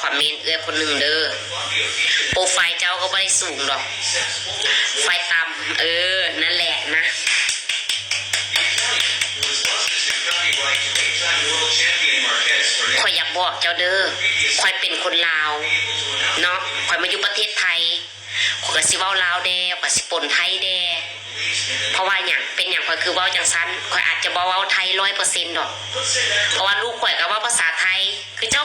คอมเมนเอื้อคนหนึ่งเด้อโปรไฟล์เจ้าก็ไม่ได้สูงหรอก ไฟต่ำเออ นั่นแหละนะข่อยอยากบอกเจ้าเด้อข่อยเป็นคนลาวเนาะข่อยมาอยู่ประเทศไทยข่อยก็สิเว้าลาวแดข่อยสิปนไทยแดเพราะว่าอย่างเป็นอย่างข่อยคือเว้าจังซั้นข่อยอาจจะบ่เว้าไทยร้อยเปอร์เซ็นต์ดอก เพราะว่าลูกข่อยก็ว้าภาษาไทย คือเจ้า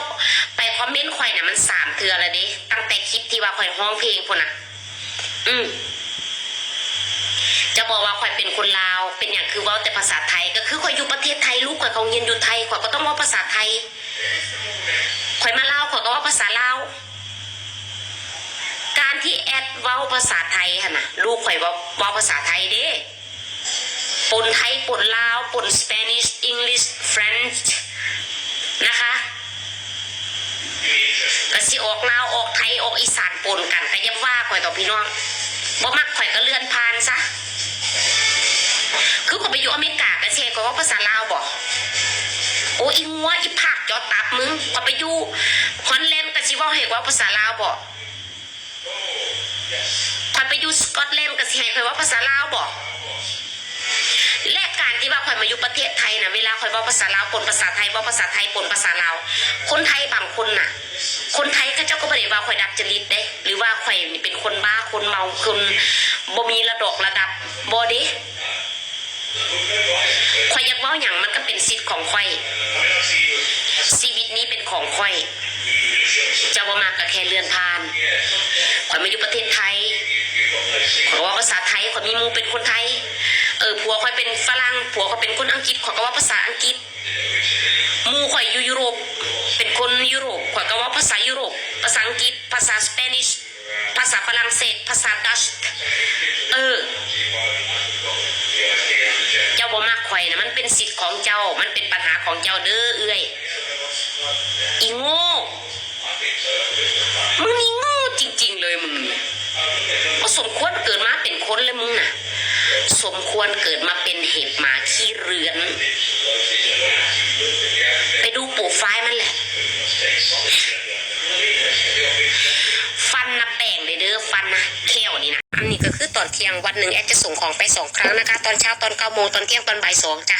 คอมเมนต์ข่อยน่ะมันสามเทือแล้วเด้ตั้งแต่คลิปที่ว่าข่อยร้องเพลงพนน่ะ อืมจะบอกว่าข่อยเป็นคนลาว เป็นอย่างคือว้าแต่ภาษาไทย ก็คือข่อยอยู่ประเทศไทยลูกข่อยเขาเรียนอยู่ไทยข่อยก็ต้องว้าภาษาไทยข่อยมาเล่าวข่อยก็ว่าภาษาลาวการที่แอดว้าภาษาไทยฮะนะลูกข่อยว้าว้าภาษาไทยเด้ปนไทยปนลาวปนสเปนิชอังกฤษฟรนช์นะคะ ก็สิออกลาวออกไทยออกอีสานปนกันก็อยับว่าข่อยต่อพี่น้องบ่มักข่อยก็เลื่อนผ่านซะคือข่อยไปอยู่อเมริกาก็เชก็ว่าภาษาลาวบ่โอ้อีงัวอีผักจอตับมึงพอไปอยู่ฮอนแลนด์ก็สิเว่าให้เว่าภาษาลาวบ่พอไปอยู่สกอตแลนด์ก็สิให้ข่อยว่าภาษาลาวบ่ และการที่ว่าข่อยมาอยู่ประเทศไทยนะเวลาข่อยว่าภาษาลาวปนภาษาไทยว่าภาษาไทยปนภาษาลาวคนไทยบางคนน่ะ คนไทยก็เจ้าก็บ่ได้ว่าข่อยดักจริตเด้ หรือว่าข่อยเป็นคนบ้าคนเมาคนบ่มีระดกระดับบ่เด้ข่อยอยากว้าหยังมันก็เป็นสิทธิ์ของข่อยชีวิตนี้เป็นของข่อยจะว่ามากก็แค่เลื่อนผ่านข่อยมาอยู่ประเทศไทยข่อยว่าภาษาไทยข่อยมีมูเป็นคนไทย เออผัวข่อยเป็นฝรั่งผัวข่อยเป็นคนอังกฤษขอยก็ว่าภาษาอังกฤษมูข่อยอยู่ยุโรป เป็นคนยุโรปขอยก็ว่าภาษายุโรป ภาษาอังกฤษ ภาษาสเปนิชภาษาฝรั่งเศส ภาษาดัชเออ เจ้าบ่มากข่อยนะมันเป็นสิทธิ์ของเจ้า มันเป็นปัญหาของเจ้าเด้อเอื้อยอีโง่มึงนี่โง่จริง ๆ เลยมึงนี่ก็สมควรเกิดมาเป็นคนเลยมึงน่ะ สมควรเกิดมาเป็นเห็บหมาขี้เรือน วันหนึ่งแอดจะส่งของไปสองครั้งนะคะ ตอนเช้าตอนเก้าโมงตอนเที่ยงตอนบ่ายสองจ้ะ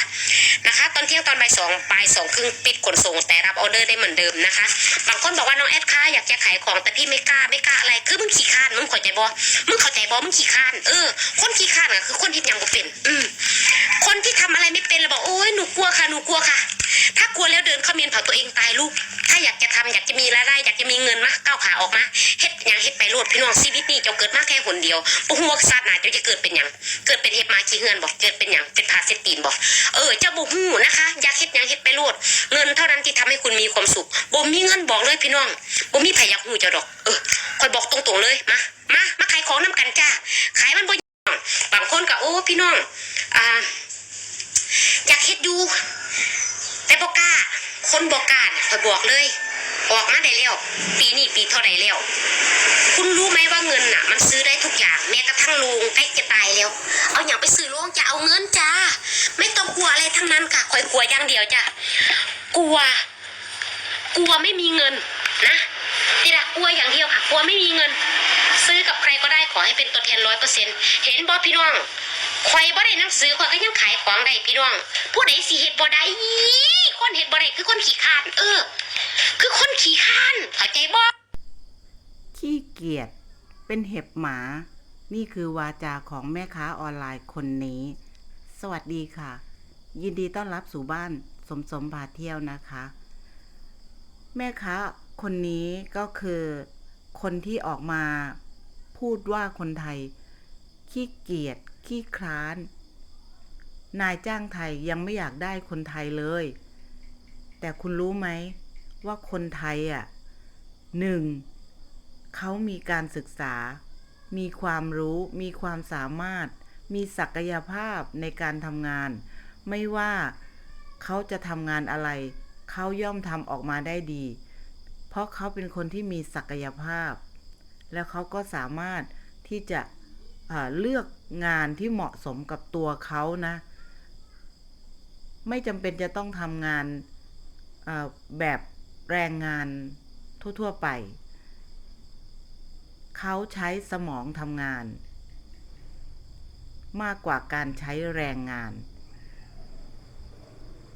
นะคะ ตอนเที่ยงตอนบ่ายสองบ่ายสองครึ่งปิดขนส่งแต่รับออเดอร์ได้เหมือนเดิมนะคะบางคนบอกว่าน้องแอดค่ะอยากจะขายของแต่พี่ไม่กล้าไม่กล้าอะไรคือมึงขี้ข้านมึงเข้าใจบอมึงเข้าใจบอมึงขี้ข้านเออคนขี้ข้านอะคือคนที่ยังบ่เป็น อืมคนที่ทำอะไรไม่เป็นแล้วบอกโอ้ยหนูกลัวค่ะหนูกลัวค่ะ ถ้ากลัวแล้วเดินเข้าเมียนเผาตัวเองตายลูก อยากจะทำอยากจะมีรายได้อยากจะมีเงินมาก้าวขาออกมาเฮ็ดยังเฮ็ดไปโลดพี่น้องชีวิตนี้เจ้าเกิดมาแค่คนเดียวปุหัวซาดหนาเจ้าจะเกิดเป็นหยังเกิดเป็นเฮ็ดมาขี้เฮือนบอกเกิดเป็นหยังเป็นพาเซตีนบอกเออเจ้าบุหูนะคะอยากเฮ็ดหยังเฮ็ดไปโลดเงินเท่านั้นที่ทำให้คุณมีความสุขบ่มีเงินบอกเลยพี่น้องบ่มีไผอยากหูเจ้าดอกเออคอยบอกตรงๆเลยมามามาขายของน้ำกันจ้าขายมันบ่ยบางคนก็โอ้พี่น้องอ่าอยากเฮ็ดอยู่แต่บอกกล้า คนบอกกาเนี่ยคอยบอกเลย ออกมาได้แล้ว ปีนี้ปีเท่าไหร่แล้ว คุณรู้ไหมว่าเงินน่ะ มันซื้อได้ทุกอย่าง แม้กระทั่งลุงใกล้จะตายแล้ว เอาอย่างไปซื้อลุงจะเอาเงินจ้า ไม่ต้องกลัวอะไรทั้งนั้นค่ะคอยกลัวอย่างเดียวจ้ะ กลัว กลัวไม่มีเงินนะนี่แหละกลัวอย่างเดียวค่ะ กลัวไม่มีเงิน ซื้อกับใครก็ได้ขอให้เป็นตัวแทนร้อยเปอร์เซ็นต์เห็นบอพี่น้อง ข่อยบ่ได้หนังสือข่อยก็ยังขายของได้พี่น้อง ผู้ใดสิเฮ็ดบ่ได้คนเฮ็ดบ่ได้คือคนขี้ข้าน เออ คือคนขี้ข้านเข้าใจบ่ขี้เกียจเป็นเห็บหมา นี่คือวาจาของแม่ค้าออนไลน์คนนี้ สวัสดีค่ะ ยินดีต้อนรับสู่บ้านสมสมพาเที่ยวนะคะ แม่ค้าคนนี้ก็คือคนที่ออกมาพูดว่าคนไทยขี้เกียจ ขี้คร้าน นายจ้างไทยยังไม่อยากได้คนไทยเลย แต่คุณรู้ไหมว่าคนไทยอะหนึ่งเขามีการศึกษา มีความรู้ มีความสามารถ มีศักยภาพในการทำงาน ไม่ว่าเขาจะทำงานอะไร เขาย่อมทำออกมาได้ดี เพราะเขาเป็นคนที่มีศักยภาพ แล้วเขาก็สามารถที่จะ เลือกงานที่เหมาะสมกับตัวเขานะ ไม่จำเป็นจะต้องทำงานแบบแรงงานทั่ว ๆ ไป เขาใช้สมองทำงาน มากกว่าการใช้แรงงาน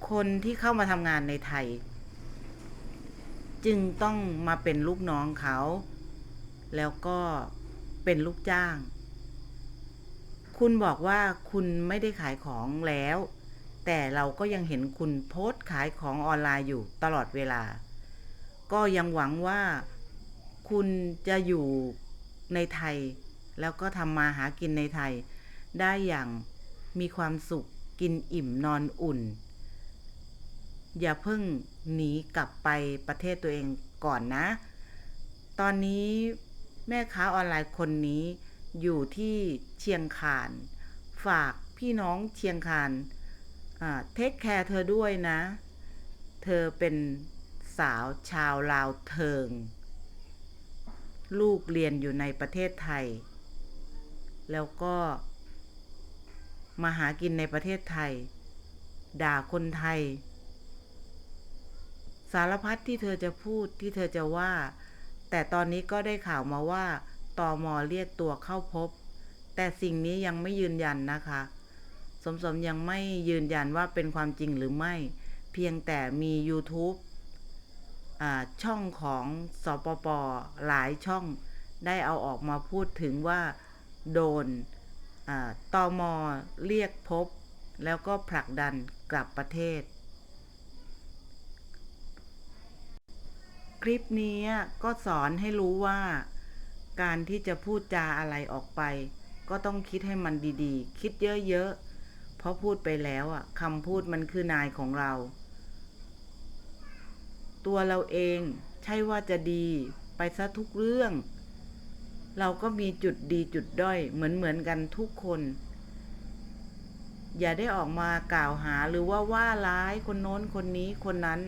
คนที่เข้ามาทำงานในไทย จึงต้องมาเป็นลูกน้องเขา แล้วก็เป็นลูกจ้าง คุณบอกว่าคุณไม่ได้ขายของแล้ว แต่เราก็ยังเห็นคุณโพสต์ขายของออนไลน์อยู่ตลอดเวลา ก็ยังหวังว่าคุณจะอยู่ในไทย แล้วก็ทำมาหากินในไทย ได้อย่างมีความสุขกินอิ่มนอนอุ่น อย่าเพิ่งหนีกลับไปประเทศตัวเองก่อนนะ ตอนนี้แม่ค้าออนไลน์คนนี้ อยู่ที่เชียงคาน ฝากพี่น้องเชียงคานเทคแคร์เธอด้วยนะ เธอเป็นสาวชาวลาวเทิง ลูกเรียนอยู่ในประเทศไทย แล้วก็มาหากินในประเทศไทย ด่าคนไทย สารพัดที่เธอจะพูดที่เธอจะว่า แต่ตอนนี้ก็ได้ข่าวมาว่า ตอมอเรียกตัวเข้าพบ แต่สิ่งนี้ยังไม่ยืนยันนะคะ สมสมยังไม่ยืนยันว่าเป็นความจริงหรือไม่ เพียงแต่มี YouTube ช่องของสปปหลายช่องได้เอาออกมาพูดถึงว่าโดนตอมอเรียกพบ แล้วก็ผลักดันกลับประเทศ คลิปนี้ก็สอนให้รู้ว่า การที่จะพูดจาอะไรออกไป ก็ต้องคิดให้มันดีๆ คิดเยอะๆ เพราะพูดไปแล้วอะคำพูดมันคือนายของเรา ตัวเราเองใช่ว่าจะดีไปซะทุกเรื่อง เราก็มีจุดดีจุดด้อยเหมือนเหมือนกันทุกคน อย่าได้ออกมากล่าวหาหรือว่าว่าร้ายคนโน้นคนนี้คนนั้น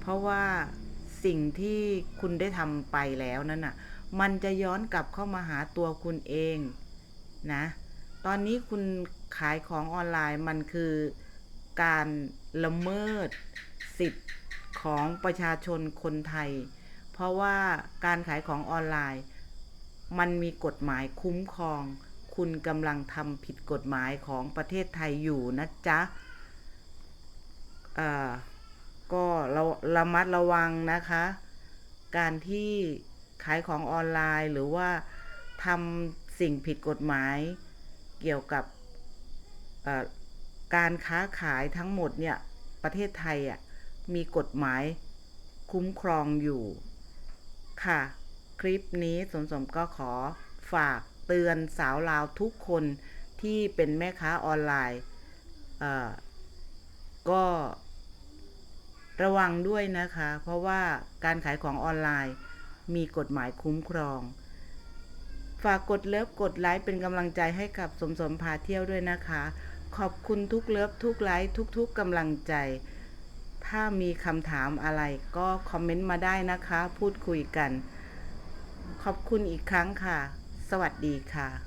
เพราะว่าสิ่งที่คุณได้ทำไปแล้วนั่นน่ะ มันจะย้อนกลับเข้ามาหาตัวคุณเองนะตอนนี้คุณขายของออนไลน์มันคือการละเมิดสิทธิ์ของประชาชนคนไทย เพราะว่าการขายของออนไลน์ มันมีกฎหมายคุ้มครอง คุณกำลังทำผิดกฎหมายของประเทศไทยอยู่นะจ๊ะก็เราระมัดระวังนะคะ การที่ ขายของออนไลน์หรือว่าทำสิ่งผิดกฎหมาย เกี่ยวกับการค้าขายทั้งหมดเนี่ยประเทศไทยอะมีกฎหมายคุ้มครองอยู่ ค่ะ คลิปนี้สมสมก็ขอฝากเตือนสาวลาวทุกคนที่เป็นแม่ค้าออนไลน์ก็ระวังด้วยนะคะ เพราะว่าการขายของออนไลน์ มีกฎหมายคุ้มครอง ฝากกดเลิฟกดไลค์เป็นกำลังใจให้กับสมสมพาเที่ยวด้วยนะคะ ขอบคุณทุกเลิฟทุกไลค์ทุกๆกำลังใจ ถ้ามีคำถามอะไรก็คอมเมนต์มาได้นะคะ พูดคุยกัน ขอบคุณอีกครั้งค่ะ สวัสดีค่ะ